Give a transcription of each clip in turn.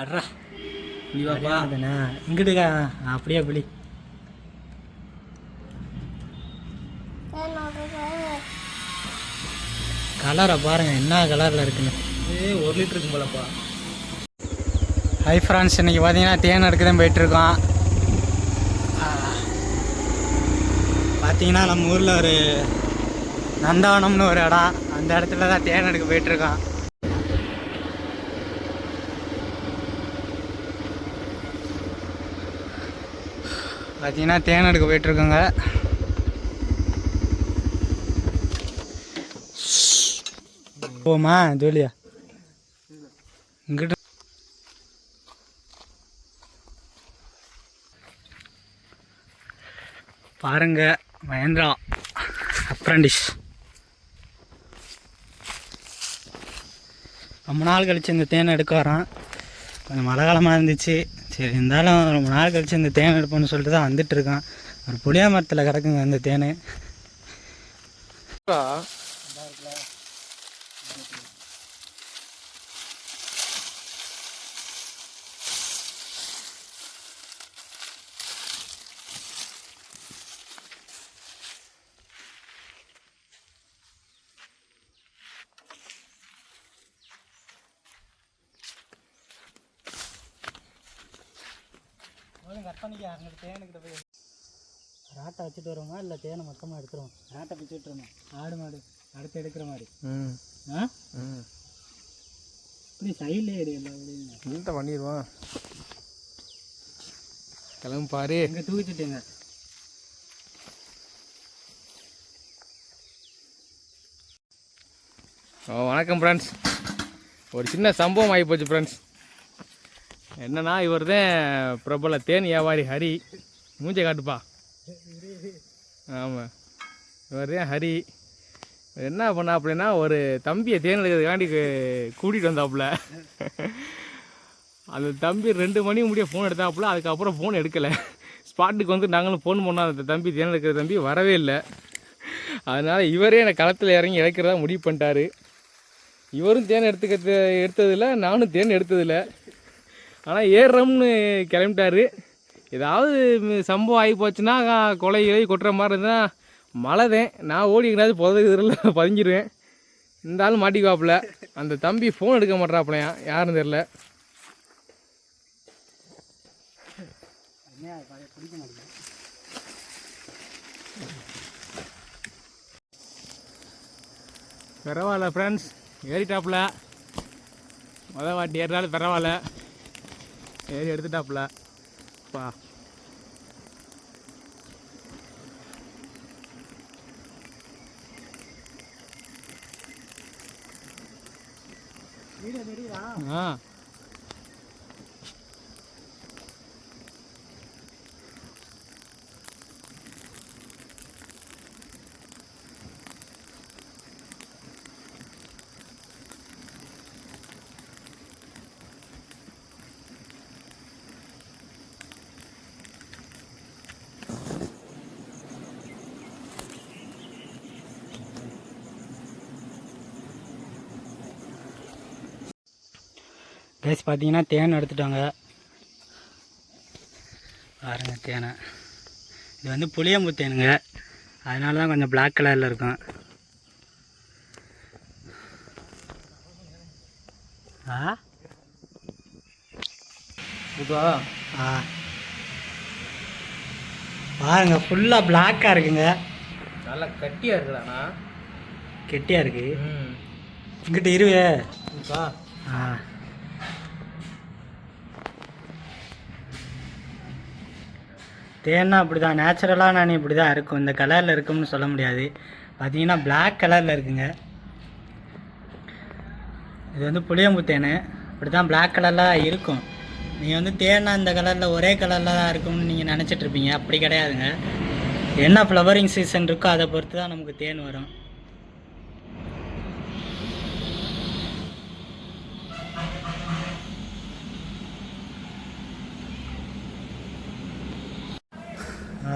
அட்ரா நீ வாப்பா. அதுண்ணா இங்கிட்டுக்கா. அப்படியே பிடி கலரை பாருங்க. என்ன கலரில் இருக்குன்னு. ஏ ஒரு லிட்டர் இருக்கும் போலப்பா. ஹை ஃப்ரெண்ட்ஸ் இன்னைக்கு பார்த்தீங்கன்னா தேன் எடுக்க தான் போயிட்டுருக்கோம். பார்த்தீங்கன்னா நம்ம ஊரில் ஒரு நந்தவனம்னு ஒரு இடம். அந்த இடத்துல தான் தேன் எடுக்க போயிட்டுருக்கோம். பார்த்தீங்கன்னா தேன் எடுக்க போயிட்டுருக்கோங்க. போமா ஜோலியா? இங்கிட்ட பாருங்க மகேந்திரா அப்ரண்டிஸ் ரொம்ப நாள் கழிச்சு இந்த தேன் எடுக்க வரான் கொஞ்சம் மழை காலமாக இருந்துச்சு. சரி இருந்தாலும் ரொம்ப நாள் கழிச்சு இந்த தேன் எடுப்போம்னு சொல்லிட்டு தான் வந்துட்டு இருக்கோம் ஒரு புளிய மரத்தில் கிடக்குங்க இந்த தேன். கற்பனைக்கு அங்கே தேனுக்கிட்ட போய் ராட்டை வச்சுட்டு வருவோமா? இல்லை தேனை மொத்தமாக எடுத்துருவோம்? ராட்டை பிச்சு விட்டுருமா ஆடு மாடு அடுத்து எடுக்கிற மாதிரி. ஆ? இப்படி சைட்லேயே எடுக்கல அப்படின்னு இல்லைட்ட பண்ணிடுவான் கிளம்பு பாரு. எங்கே தூக்கிச்சுட்டேங்க ஓ வணக்கம் ஃப்ரெண்ட்ஸ் ஒரு சின்ன சம்பவம் ஆகி போச்சு ஃப்ரெண்ட்ஸ் என்னன்னா இவர் தான் பிரபல தேன் வியாபாரி ஹரி. மூஞ்ச காட்டுப்பா. ஆமாம் இவர் தான் ஹரி என்ன பண்ணா அப்படின்னா ஒரு தம்பியை தேன் எடுக்கிறதுக்காண்டி கூட்டிகிட்டு வந்தாப்புல. அந்த தம்பி ரெண்டு மணி முடிய ஃபோன் எடுத்தாப்புல அதுக்கப்புறம் ஃபோன் எடுக்கலை. ஸ்பாட்டுக்கு வந்து நாங்களும் ஃபோன் பண்ணோம். அந்த தம்பி தேன் எடுக்கிற தம்பி வரவே இல்லை. அதனால் இவரே என்னை களத்தில் இறங்கி இறக்கிறதா முடிவு பண்ணிட்டாரு. இவரும் தேன் எடுத்துக்கிறது எடுத்ததில்ல நானும் தேன் எடுத்ததில்லை. ஆனால் ஏறுறோம்னு கிளம்பிட்டாரு. ஏதாவது சம்பவம் ஆகி போச்சுன்னா கொலை கிளை கொட்டுற மாதிரி இருந்தால் மழைதேன் நான் ஓடி எங்கேயாவது புதகுதில் பதிஞ்சிருவேன். இந்த ஆள் மாட்டிக்குவாப்புல. அந்த தம்பி ஃபோன் எடுக்க மாட்டாப்புலையா? யாருன்னு தெரில பரவாயில்ல ஃப்ரெண்ட்ஸ் ஏறிட்டாப்புல. மொதல் வாட்டி ஏறினாலும் பரவாயில்ல. ஏறி எடுத்துட்டாப்புல. பா. ஆ. கேஸ் பார்த்தீங்கன்னா தேன் எடுத்துட்டாங்க. பாருங்க தேனை. இது வந்து புளியம்பு தேனுங்க. அதனால தான் கொஞ்சம் Black கலரில் இருக்கும். ஆ? புதா ஆ. பாருங்க ஃபுல்லாக பிளாக்காக இருக்குங்க. நல்லா கட்டியாக இருக்குடாண்ணா கெட்டியாக இருக்கு. இங்கிட்ட இருவே. ஆ. தேன்னா அப்படி தான் நேச்சுரலாக நான் இப்படி தான் இருக்கும். இந்த கலரில் இருக்கும்னு சொல்ல முடியாது. பார்த்தீங்கன்னா பிளாக் கலரில் இருக்குங்க. இது வந்து புளியம்பு தேன் இப்படி தான் பிளாக் கலரில் இருக்கும். நீங்கள் வந்து தேனா இந்த கலரில் ஒரே கலரில் தான் இருக்கும்னு நீங்கள் நினச்சிட்ருப்பீங்க அப்படி கிடையாதுங்க. என்ன ஃப்ளவரிங் சீசன் இருக்கோ அதை பொறுத்து தான் நமக்கு தேன் வரும்.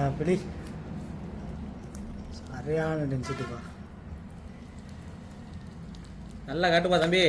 அப்படி சரியான டென்சிட்டிப்பா நல்லா காட்டுப்பா தம்பி.